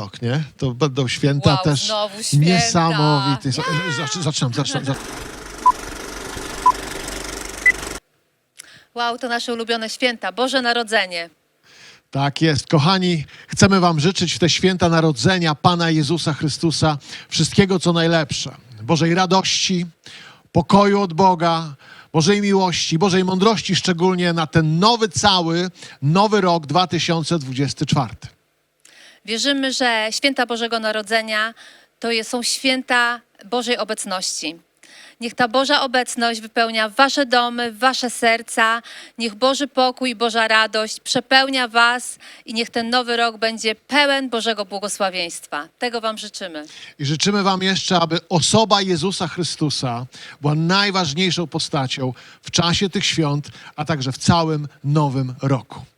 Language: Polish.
rok, nie? To będą święta Wow, też znowu święta. niesamowite. Zaczynam, zaczynam. zaczynam. Wow, to nasze ulubione święta, Boże Narodzenie. Tak jest. Kochani, chcemy Wam życzyć w te święta narodzenia Pana Jezusa Chrystusa wszystkiego, co najlepsze. Bożej radości, pokoju od Boga, Bożej miłości, Bożej mądrości, szczególnie na ten nowy, cały, nowy rok 2024. Wierzymy, że święta Bożego Narodzenia to są święta Bożej obecności. Niech ta Boża obecność wypełnia wasze domy, wasze serca. Niech Boży pokój, Boża radość przepełnia was i niech ten nowy rok będzie pełen Bożego błogosławieństwa. Tego wam życzymy. I życzymy Wam jeszcze, aby osoba Jezusa Chrystusa była najważniejszą postacią w czasie tych świąt, a także w całym nowym roku.